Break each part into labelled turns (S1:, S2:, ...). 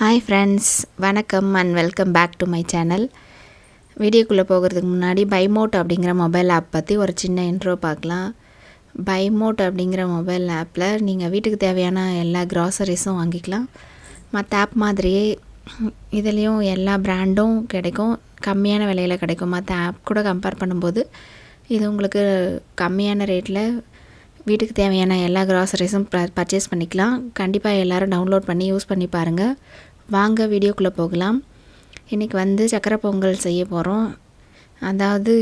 S1: Hi friends வணக்கம் and welcome back to my channel வீடியோக்குள்ளே போகிறதுக்கு முன்னாடி பைமோட் அப்படிங்கிற மொபைல் ஆப் பற்றி ஒரு சின்ன இன்ட்ரோ பார்க்கலாம். பைமோட் அப்படிங்கிற மொபைல் ஆப்பில் நீங்கள் வீட்டுக்கு தேவையான எல்லா க்ராசரிஸும் வாங்கிக்கலாம். மற்ற ஆப் மாதிரியே இதுலேயும் எல்லா ப்ராண்டும் கிடைக்கும். கம்மியான விலையில் கிடைக்கும். மற்ற ஆப் கூட கம்பேர் பண்ணும்போது இது உங்களுக்கு கம்மியான ரேட்டில் வீட்டுக்கு தேவையான எல்லா க்ராசரிஸும் பர்ச்சேஸ் பண்ணிக்கலாம். கண்டிப்பாக எல்லோரும் டவுன்லோட் பண்ணி யூஸ் பண்ணி பாருங்கள் வாங்க வீடியோக்குள்ளே போகலாம். இன்றைக்கி வந்து சக்கரை பொங்கல் செய்ய போகிறோம் அதாவது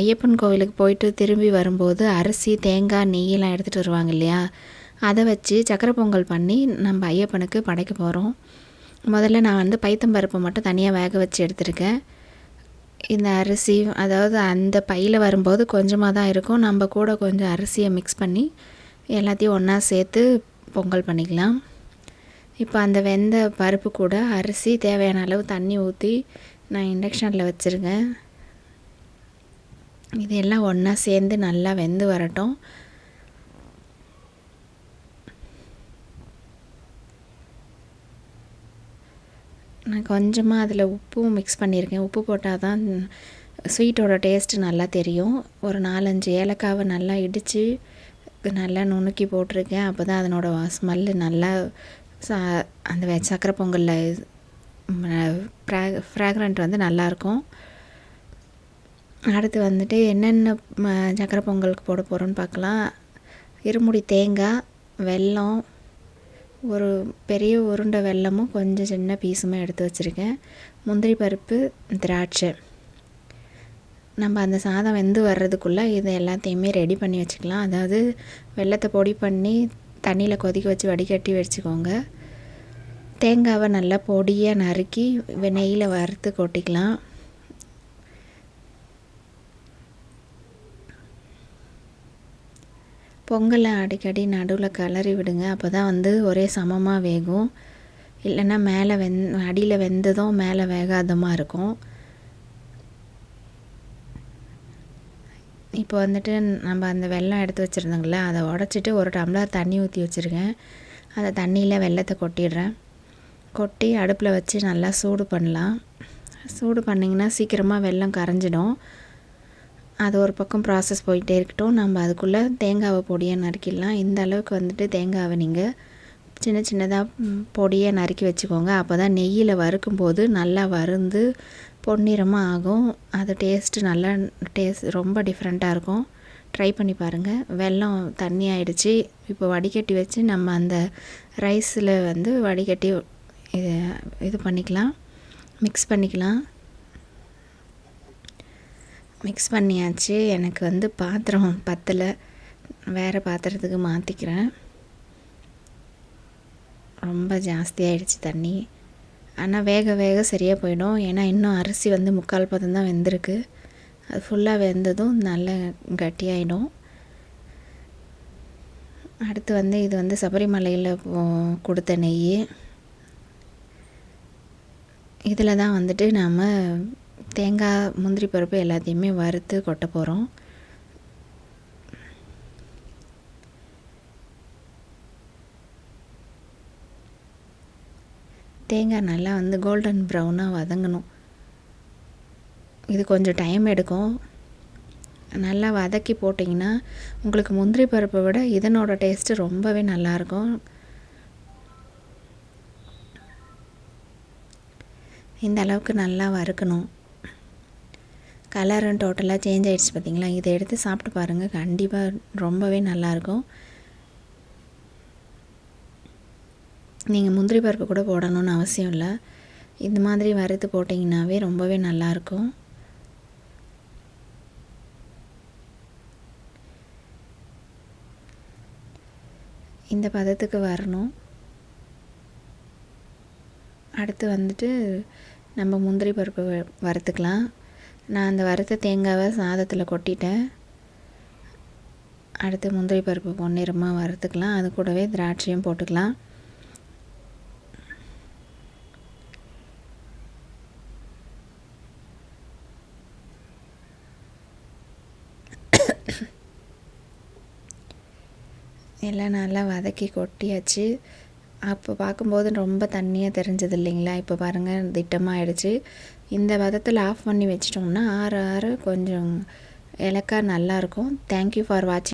S1: ஐயப்பன் கோவிலுக்கு போயிட்டு திரும்பி வரும்போது அரிசி தேங்காய் நெய்யெல்லாம் எடுத்துகிட்டு வருவாங்க இல்லையா? அதை வச்சு சக்கரை பொங்கல் பண்ணி நம்ம ஐயப்பனுக்கு படைக்க போகிறோம் முதல்ல நான் வந்து பைத்தம்பருப்பை மட்டும் தனியாக வேக வச்சு எடுத்திருக்கேன். இந்த அரிசி அதாவது அந்த பையில் வரும்போது கொஞ்சமாக தான் இருக்கும். நம்ம கூட கொஞ்சம் அரிசியை மிக்ஸ் பண்ணி எல்லாத்தையும் ஒன்றா சேர்த்து பொங்கல் பண்ணிக்கலாம். இப்போ அந்த வெந்த பருப்பு கூட அரிசி தேவையான அளவு தண்ணி ஊற்றி நான் இண்டக்ஷனில் வச்சுருக்கேன் இது எல்லாம் ஒன்றா சேர்ந்து நல்லா வெந்து வரட்டும். நான் கொஞ்சமாக அதில் உப்பும் மிக்ஸ் பண்ணியிருக்கேன். உப்பு போட்டால் தான் ஸ்வீட்டோட டேஸ்ட்டு நல்லா தெரியும். ஒரு நாலஞ்சு ஏலக்காவை நல்லா இடித்து நல்லா நுணுக்கி போட்டிருக்கேன். அப்போ தான் அதனோட ஸ்மெல்லு நல்லா சா அந்த சக்கரை பொங்கலில் ஃப்ராக்ரண்ட் வந்து நல்லாயிருக்கும் அடுத்து வந்துட்டு என்னென்ன சக்கரை பொங்கலுக்கு போட போகிறோன்னு பார்க்கலாம் இருமுடி தேங்காய் வெல்லம் ஒரு பெரிய உருண்டை வெல்லமும் கொஞ்சம் சின்ன பீஸுமே எடுத்து வச்சுருக்கேன். முந்திரி பருப்பு திராட்சை. நம்ம அந்த சாதம் வெந்து வர்றதுக்குள்ளே இது எல்லாத்தையுமே ரெடி பண்ணி வச்சுக்கலாம். அதாவது வெள்ளத்தை பொடி பண்ணி தண்ணியில் கொதிக்க வச்சு வடிகட்டி வச்சுக்கோங்க. தேங்காவை நல்லா பொடியாக நறுக்கி நெய்யில் வறுத்து கொட்டிக்கலாம். பொங்கலை அடிக்கடி நடுவில் கிளறி விடுங்க. அப்போ தான் வந்து ஒரே சமமாக வேகும். இல்லைன்னா மேலே வெந் அடியில் வெந்ததும் மேலே வேகாதமாக இருக்கும். இப்போ வந்துட்டு நம்ம அந்த வெள்ளம் எடுத்து வச்சுருந்தோங்கள அதை உடச்சிட்டு ஒரு டம்ளர் தண்ணி ஊற்றி வச்சுருக்கேன். அந்த தண்ணியில் வெள்ளத்தை கொட்டிடுறேன். கொட்டி அடுப்பில் வச்சு நல்லா சூடு பண்ணலாம். சூடு பண்ணிங்கன்னா சீக்கிரமாக வெள்ளம் கரைஞ்சிடும். அது ஒரு பக்கம் ப்ராசஸ் போயிட்டே இருக்கட்டும். நம்ம அதுக்குள்ளே தேங்காவை பொடியாக நறுக்கிடலாம். இந்த அளவுக்கு வந்துட்டு தேங்காவை நீங்கள் சின்ன சின்னதாக பொடியாக நறுக்கி வச்சுக்கோங்க. அப்போ தான் நெய்யில் வறுக்கும்போது நல்லா வறுந்து பொன்னிறமாக ஆகும். அது டேஸ்ட்டு நல்லா டேஸ்ட் ரொம்ப டிஃப்ரெண்ட்டாக இருக்கும். ட்ரை பண்ணி பாருங்கள் வெல்லம் தண்ணி ஆகிடுச்சி இப்போ வடிகட்டி வச்சு நம்ம அந்த ரைஸில் வந்து வடிகட்டி இது இது பண்ணிக்கலாம். மிக்ஸ் பண்ணிக்கலாம். மிக்ஸ் பண்ணியாச்சு. எனக்கு வந்து பாத்திரம் பத்தலை. வேறு பாத்திரத்துக்கு மாற்றிக்கிறேன் ரொம்ப ஜாஸ்தியாகிடுச்சு தண்ணி. ஆனால் வேக வேக சரியாக போயிடும். ஏன்னா இன்னும் அரிசி வந்து முக்கால் பதம் தான் வெந்திருக்கு. அது ஃபுல்லாக வெந்ததும் நல்லா கட்டியாயிடும். அடுத்து வந்து இது வந்து சபரிமலையில் கொடுத்த நெய். இதில் தான் வந்துட்டு நாம் தேங்காய் முந்திரி பருப்பு எல்லாத்தையுமே வறுத்து கொட்ட போகிறோம் தேங்காய் நல்லா வந்து கோல்டன் ப்ரௌனாக வதங்கணும். இது கொஞ்சம் டைம் எடுக்கும். நல்லா வதக்கி போட்டிங்கன்னா உங்களுக்கு முந்திரி பருப்பை விட இதனோட டேஸ்ட்டு ரொம்பவே நல்லாயிருக்கும். இந்த அளவுக்கு நல்லா வறுக்கணும். கலரும் டோட்டலாக சேஞ்ச் ஆகிடுச்சு பார்த்திங்களா இதை எடுத்து சாப்பிட்டு பாருங்கள் கண்டிப்பாக ரொம்பவே நல்லாயிருக்கும். நீங்கள் முந்திரி பருப்பு கூட போடணும்னு அவசியம் இல்லை. இந்த மாதிரி வறுத்து போட்டிங்கனாவே ரொம்பவே நல்லாயிருக்கும் இந்த பதத்துக்கு வரணும். அடுத்து வந்துட்டு நம்ம முந்திரி பருப்பு வறுத்துக்கலாம். நான் அந்த வறுத்த தேங்காவை சாதத்தில் கொட்டிட்டேன். அடுத்து முந்திரி பருப்பு பொன்னிறமாக வறுத்துக்கலாம். அது கூடவே திராட்சையும் போட்டுக்கலாம். எல்லாம் நல்லா வதக்கி கொட்டியாச்சு. அப்போ பார்க்கும்போது ரொம்ப தண்ணியாக தெரிஞ்சது இல்லைங்களா? இப்போ பாருங்கள் திட்டமாக ஆயிடுச்சு இந்த வதத்தில் ஆஃப் பண்ணி வச்சிட்டோம்னா ஆற ஆற கொஞ்சம் இலக்கா நல்லாயிருக்கும் தேங்க்யூ ஃபார் வாட்சிங்